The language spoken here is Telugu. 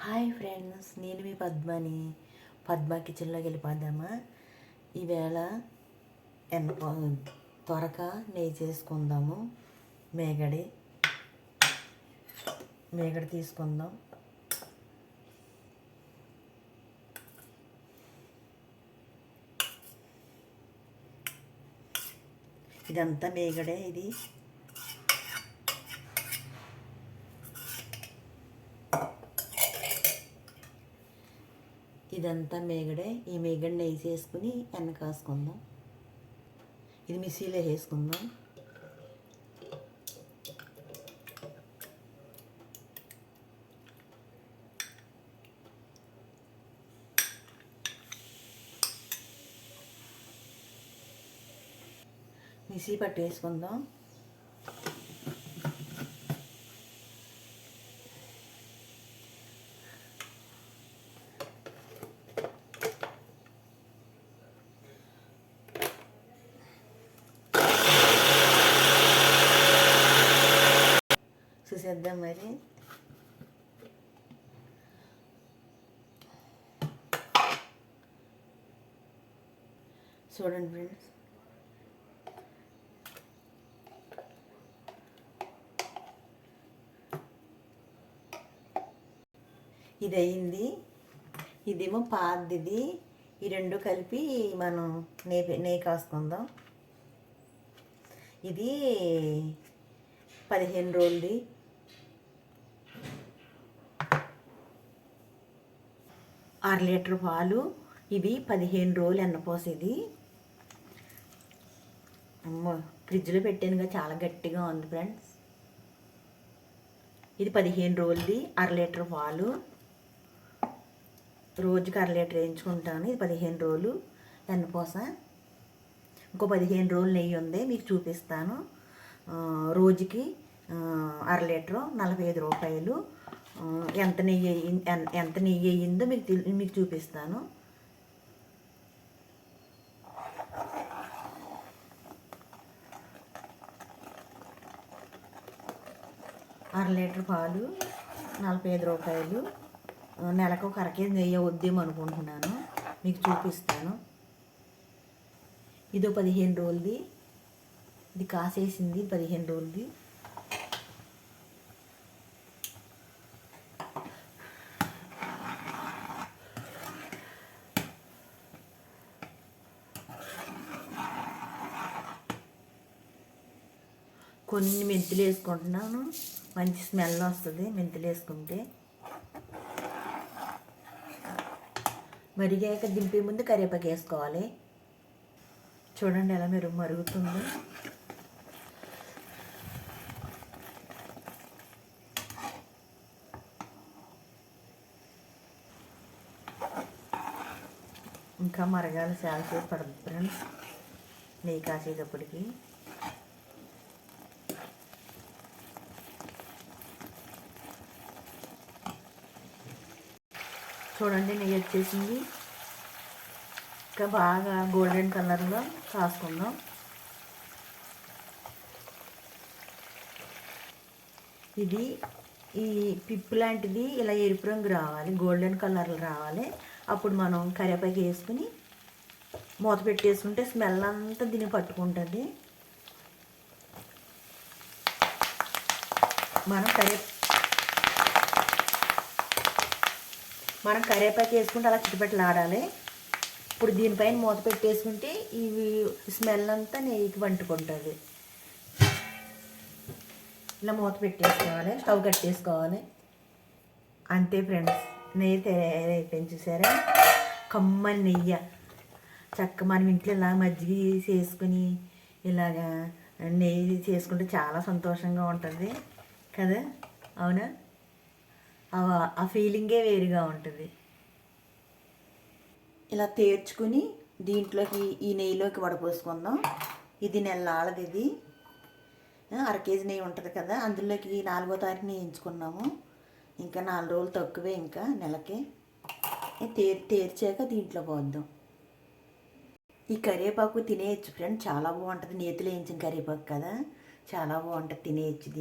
హాయ్ ఫ్రెండ్స్ నేను మీ పద్మని. పద్మ కిచెన్లోకి వెళ్ళిపోదామా? ఈవేళ ఎన్న త్వరగా నెయ్యి చేసుకుందాము మేగడి. మేగడి తీసుకుందాం. ఇదంతా మేగడే ఇది. ఇదంతా మేగడే ఈ మేగడిని నెయ్యి చేసుకుని ఎన్న కాసుకుందాం ఇది మిక్సీలో వేసుకుందాం. మిక్సీ వేసుకుందాం. వేసుకుందాం మరి. చూడండి ఫ్రెండ్స్. ఇది అయింది ఇదేమో పాతది ఈ రెండు కలిపి మనం నెయ్యి నెయ్యి కాసుకుందాం. ఇది పదిహేను రోజులది. అర లీటర్ పాలు ఇవి పదిహేను రోజులు ఎన్నపోస ఇది అమ్మో ఫ్రిడ్జ్లో పెట్టానుగా చాలా గట్టిగా ఉంది ఫ్రెండ్స్. ఇది పదిహేను రోజులది అర లీటర్ పాలు. రోజుకి అర లీటర్ వేయించుకుంటాను ఇది పదిహేను రోజులు ఎన్నపోస ఇంకో పదిహేను రోజులు నెయ్యి ఉంది మీకు చూపిస్తాను. రోజుకి అర లీటరు నలభై ఐదు రూపాయలు. ఎంత నెయ్యి ఎంత నెయ్యి అయ్యిందో మీకు మీకు చూపిస్తాను. అర లీటర్ పాలు నలభై ఐదు రూపాయలు. నెలకు ఒక అరకేజీ నెయ్యి వద్దేమో అనుకుంటున్నాను. మీకు చూపిస్తాను. ఇదో పదిహేను రోజులది. ఇది కాసేసింది పదిహేను రోజులది. కొన్ని మెంతులు వేసుకుంటున్నాను. మంచి స్మెల్ వస్తుంది మెంతులు వేసుకుంటే. మరిగాక దింపే ముందు కరివేపాకు వేసుకోవాలి. చూడండి ఎలా మీరు మరుగుతుంది. ఇంకా మరగాలి చాలా సేపు పడుతుంది ఫ్రెండ్స్. నెయ్యి కాసేటప్పటికి. చూడండి నెయ్యి వచ్చేసింది ఇంకా బాగా గోల్డెన్ కలర్లో కాసుకుందాం ఇది ఈ పిప్పు లాంటిది ఇలా ఎరుపు రంగు రావాలి గోల్డెన్ కలర్లో రావాలి. అప్పుడు మనం కరివేపాకు వేసుకుని మూత పెట్టేసుకుంటే స్మెల్ అంతా దీన్ని పట్టుకుంటుంది. మనం కరివే మనం కరివేపాకు వేసుకుంటే అలా చిట్టుపెట్టలు ఆడాలి ఇప్పుడు దీనిపైన మూత పెట్టేసుకుంటే ఇవి స్మెల్ అంతా నెయ్యికి వంటుకుంటుంది. ఇలా మూత పెట్టేసుకోవాలి స్టవ్ కట్టేసుకోవాలి. అంతే ఫ్రెండ్స్ నెయ్యి తయారైపోయింది చూసారా? కమ్మని నెయ్యి. చక్క మనం ఇంట్లో ఇలా మజ్జిగ చేసుకుని ఇలాగా నెయ్యి చేసుకుంటే చాలా సంతోషంగా ఉంటుంది కదా? అవునా? ఆ ఫీలింగే వేరుగా ఉంటుంది. ఇలా తేర్చుకుని దీంట్లోకి ఈ నెయ్యిలోకి వడపోసుకుందాం. ఇది నెల్లాళ్ళది ఇది. అర కేజీ నెయ్యి ఉంటుంది కదా అందులోకి నాలుగో తారీఖుని వేయించుకున్నాము ఇంకా నాలుగు రోజులు తక్కువే ఇంకా నెలకి. తేర్ తేర్చాక దీంట్లో పోద్దాం. ఈ కరివేపాకు తినేయచ్చు ఫ్రెండ్ చాలా బాగుంటుంది. నేతిలో వేయించిన కరివేపాకు కదా చాలా బాగుంటుంది తినేయచ్చు.